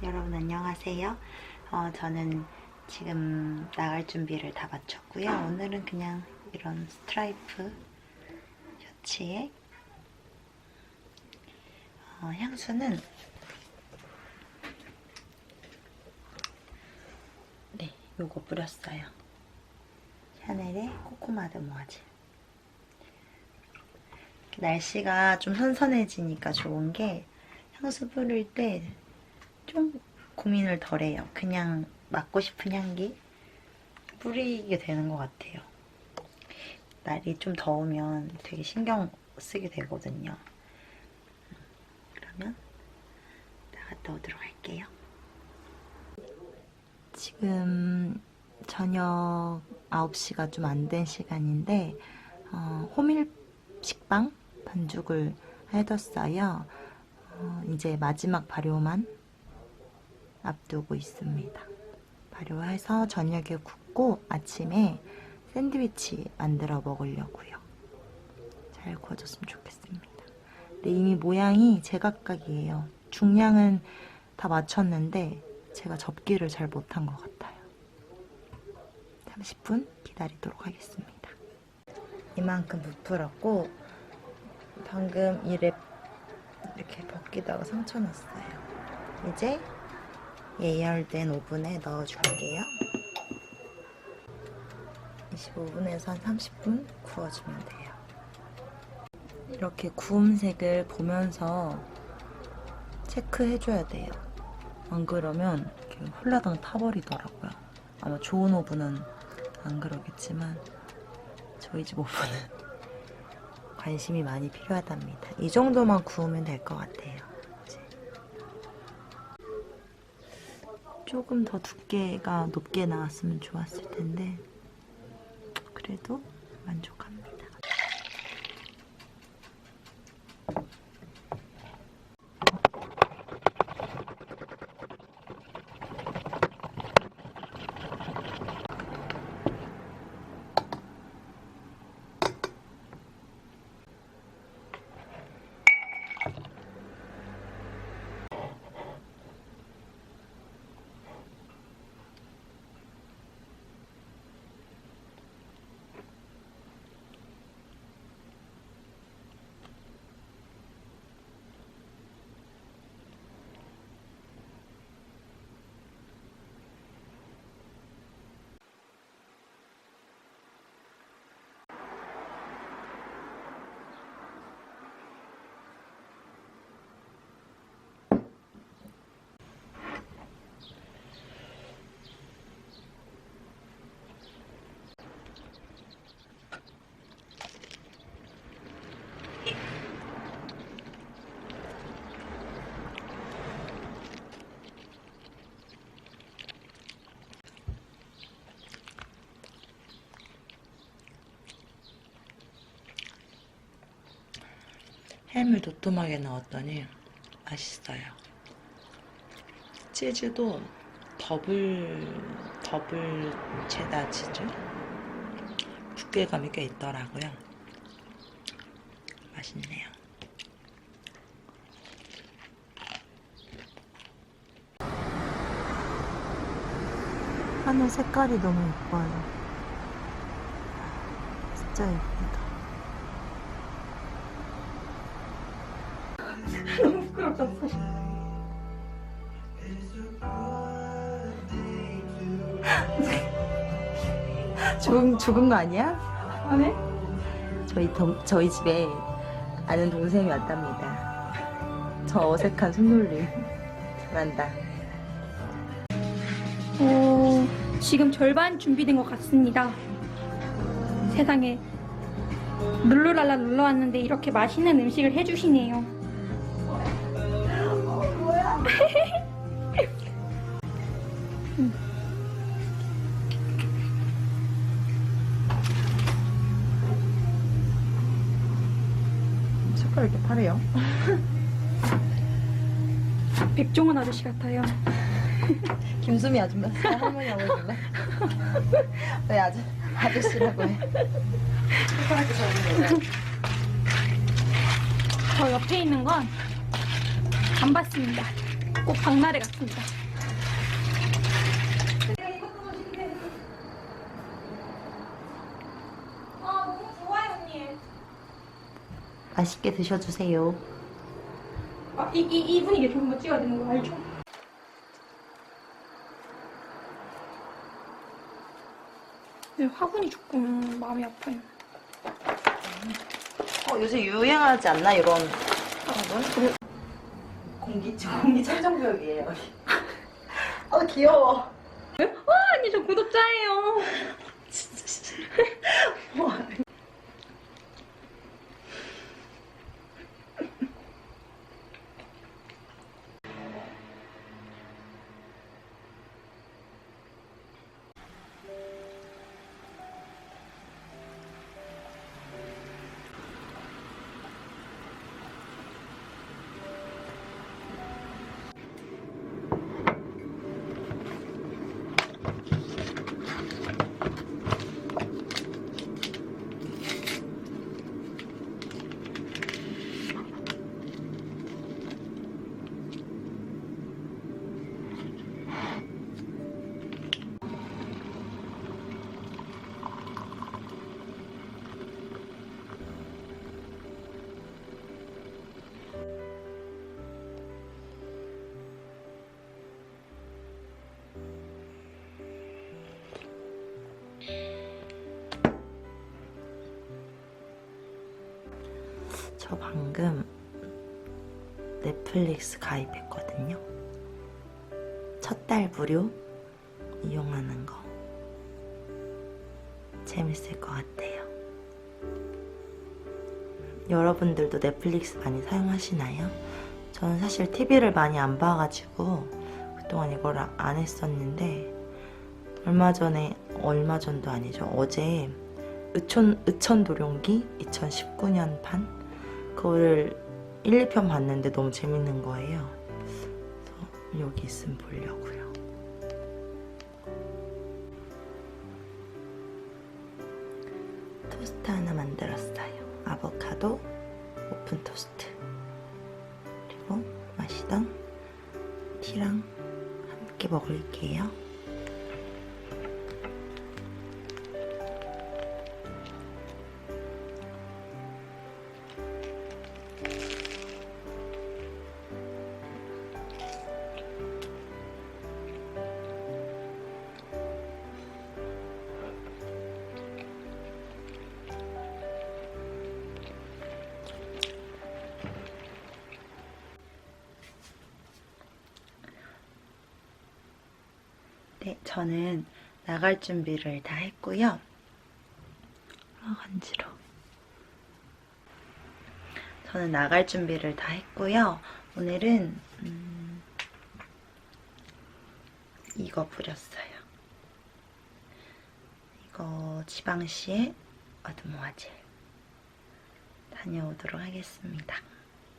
여러분 안녕하세요. 어, 저는 지금 나갈 준비를 다 마쳤고요. 오늘은 그냥 이런 스트라이프 셔츠에 어, 향수는 네, 요거 뿌렸어요. 샤넬의 코코마드 모아질. 날씨가 좀 선선해지니까 좋은 게 향수 뿌릴 때 좀 고민을 덜 해요. 그냥 맡고 싶은 향기 뿌리게 되는 것 같아요. 날이 좀 더우면 되게 신경 쓰게 되거든요. 그러면 나갔다 오도록 할게요. 지금 저녁 9시가 좀 안 된 시간인데 어, 호밀 식빵 반죽을 해뒀어요. 어, 이제 마지막 발효만 앞두고 있습니다. 발효해서 저녁에 굽고 아침에 샌드위치 만들어 먹으려고요. 잘 구워졌으면 좋겠습니다. 근데 이미 모양이 제각각이에요. 중량은 다 맞췄는데 제가 접기를 잘 못한 것 같아요. 30분 기다리도록 하겠습니다. 이만큼 부풀었고 방금 이 랩 이렇게 벗기다가 상처 났어요. 이제 예열된 오븐에 넣어줄게요. 25분에서 한 30분 구워주면 돼요. 이렇게 구움색을 보면서 체크해줘야 돼요. 안 그러면 이렇게 홀라당 타버리더라고요. 아마 좋은 오븐은 안 그러겠지만 저희 집 오븐은 관심이 많이 필요하답니다. 이 정도만 구우면 될 것 같아요. 이제. 조금 더 두께가 높게 나왔으면 좋았을 텐데 그래도 만족합니다. 햄을 도톰하게 넣었더니 맛있어요. 치즈도 더블 더블 체다 치즈 두께감이 꽤 있더라고요. 맛있네요. 하늘 색깔이 너무 예뻐요. 진짜 예쁘다. 죽은, 죽은 거 아니야? 안에? 저희, 동, 저희 집에 아는 동생이 왔답니다. 저 어색한 손놀림. 잘한다. 어, 지금 절반 준비된 것 같습니다. 세상에 룰루랄라 놀러 왔는데 이렇게 맛있는 음식을 해주시네요. 숟가락 이렇게 파래요? 백종원 아저씨 같아요. 김수미 아줌마 할머니하고 해줄래? 왜 아저, 아저씨라고 해? 숟가락이 적은 저 옆에 있는 건안 받습니다. 꼭 박나래 같습니다. 아 너무 좋아요 언니. 맛있게 드셔주세요. 아, 이, 이, 이 분위기 거 찍어야 되는 거 알죠? 네, 화분이 조금 마음이 아파요. 어, 요새 유행하지 않나 이런 화분? 공기 공기 청정구역이에요. 어 귀여워. 와, 언니 저 구독자예요. 넷플릭스 가입했거든요. 첫 달 무료 이용하는 거 재밌을 것 같아요. 여러분들도 넷플릭스 많이 사용하시나요? 저는 사실 TV를 많이 안 봐가지고 그동안 이걸 아- 안 했었는데 얼마 전에 얼마 전도 아니죠 어제 의천 의천 도룡기 2019년 판 그거를 1, 2편 봤는데 너무 재밌는 거예요. 그래서 여기 있으면 보려고요. 토스트 하나 만들었어요. 아보카도 오픈 토스트. 그리고 마시던 티랑 함께 먹을게요. 저는 나갈 준비를 다 했고요. 아, 간지러. 저는 나갈 준비를 다 했고요. 오늘은 음, 이거 부렸어요. 이거 지방시의 어드모아젤 다녀오도록 하겠습니다.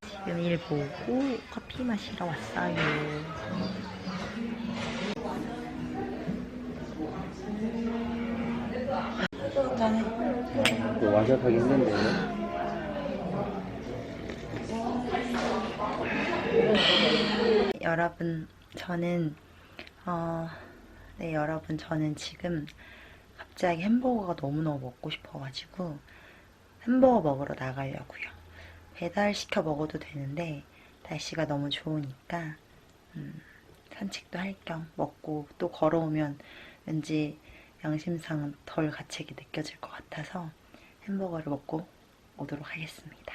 지금 일 보고 커피 마시러 왔어요. 짠해. 또 완샷하기 힘든데 여러분, 저는, 어, 네, 여러분, 저는 지금 갑자기 햄버거가 너무너무 먹고 싶어가지고 햄버거 먹으러 나가려고요. 배달 시켜 먹어도 되는데 날씨가 너무 좋으니까 음, 산책도 할 겸 먹고 또 걸어오면 왠지 양심상 덜 가책이 느껴질 것 같아서 햄버거를 먹고 오도록 하겠습니다.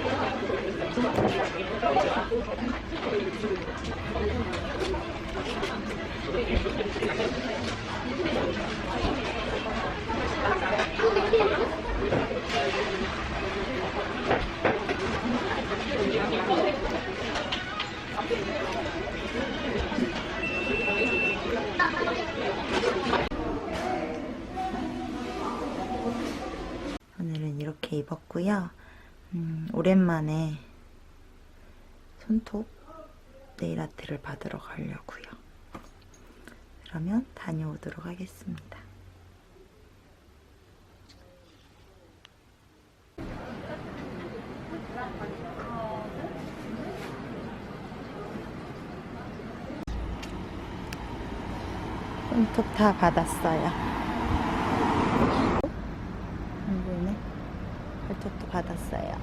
오늘은 이렇게 입었고요. 음, 오랜만에 손톱 네일 아트를 받으러 가려고요. 그러면 다녀오도록 하겠습니다. 손톱 다 받았어요. 안 보이네. 발톱도 받았어요.